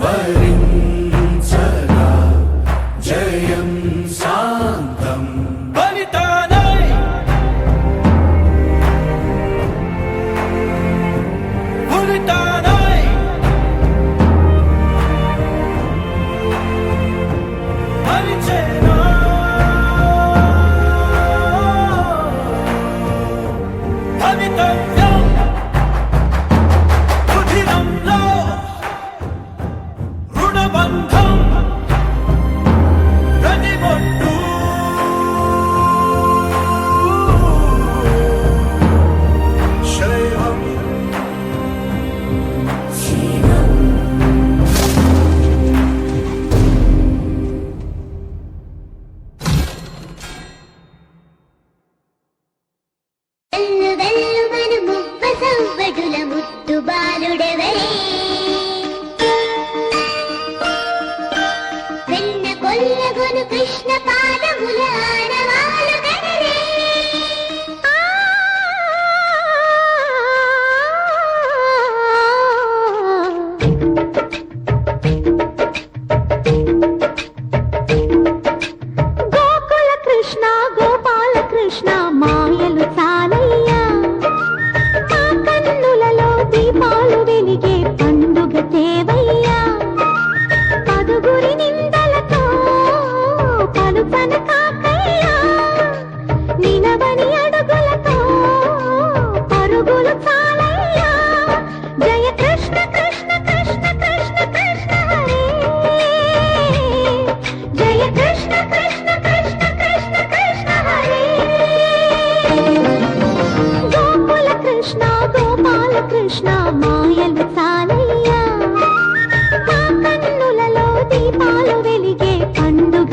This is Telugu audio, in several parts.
వరించగా జయం శాంతం. బలితానై బలితానై బలిచేనా బలితం ముద్దు వెన్న కొల్లగొను కృష్ణ పాదములా ಕಣ್ಣುಗಳಿಗೆ ಕಂಡುಗ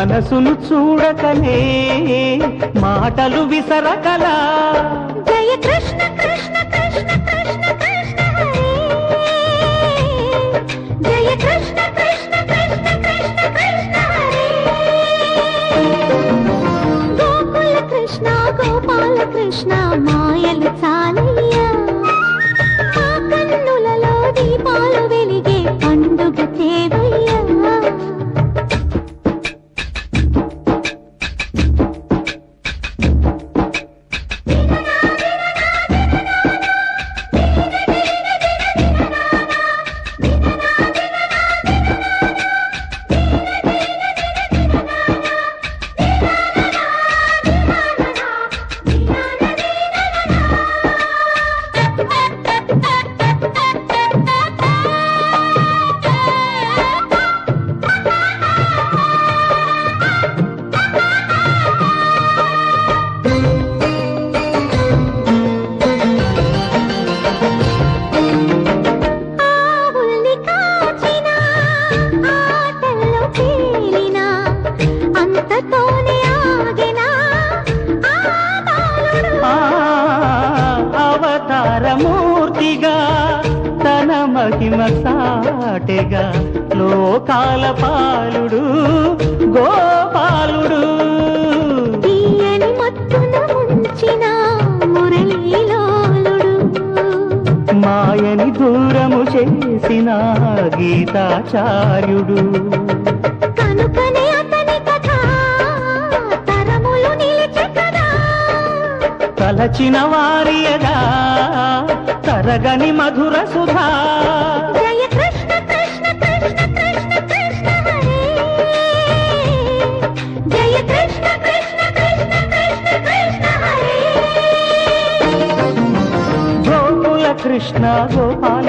మనసును చూడకనే మాటలు విసరకలా. జయ కృష్ణ కృష్ణ కృష్ణ కృష్ణ కృష్ణ జయ కృష్ణ కృష్ణ కృష్ణ కృష్ణ కృష్ణ గోకుల కృష్ణ గోపాల కృష్ణ మాయలు చాలయ్యా. చేసిన గీతాచార్యుడు. కనుకనే అతని కథ తరములు నిలిచి కదా తలచిన వారియదా తరగని మధుర సుధా.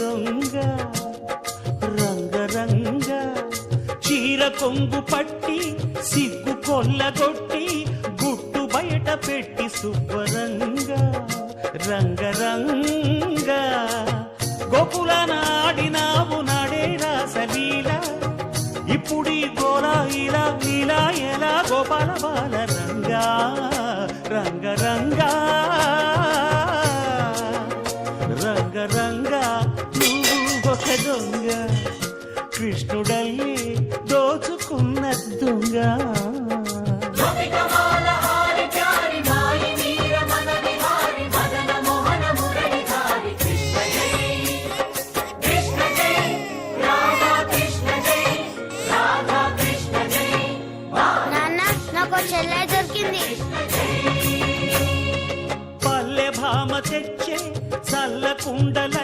దొంగ రంగరంగ. చీర కొంగు పట్టి సిగ్గు కొల్లగొట్టి గుట్టు బయట పెట్టి సుబ్బరంగ రంగరంగ. గోకుల నాడినావు నాడే రాసలీల ఇప్పుడు గోలా ఇలా ఇలా ఎలా గోపాల బాల రంగా రంగరంగా. కృష్ణుడల్లి దోచుకున్న దొంగ. పల్లె భామ తెచ్చే చల్ల కుండలన్నీ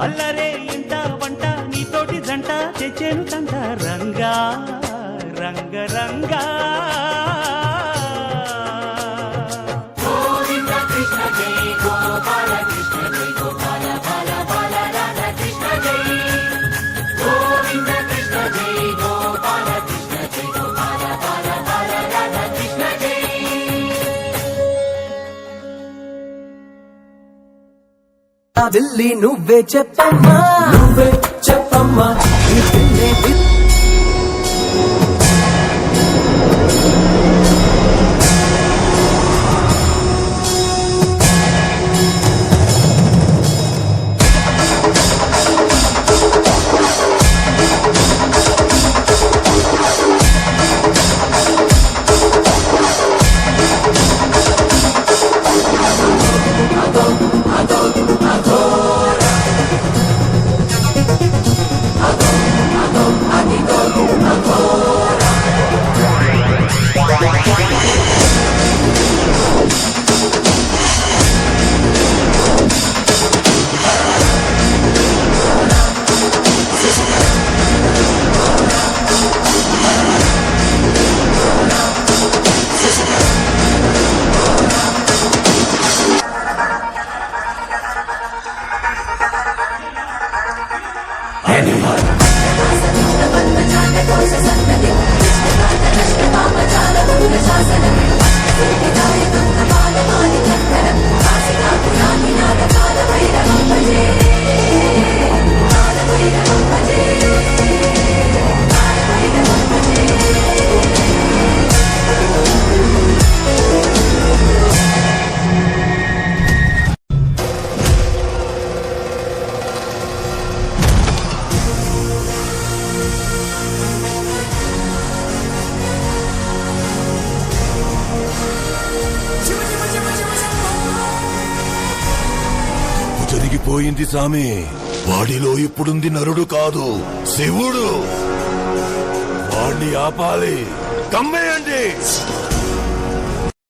అల్లరే ఇంట వంట నీతోటి జంట తెచ్చేను తంట రంగా రంగ రంగా. దిల్లీ నువ్వే చెప్పమ్మా. నువ్వే చెప్పమ్మా. పోయింది సామి. వాడిలో ఇప్పుడుంది నరుడు కాదు శివుడు. వాడిని ఆపాలి. కమ్మేయండి.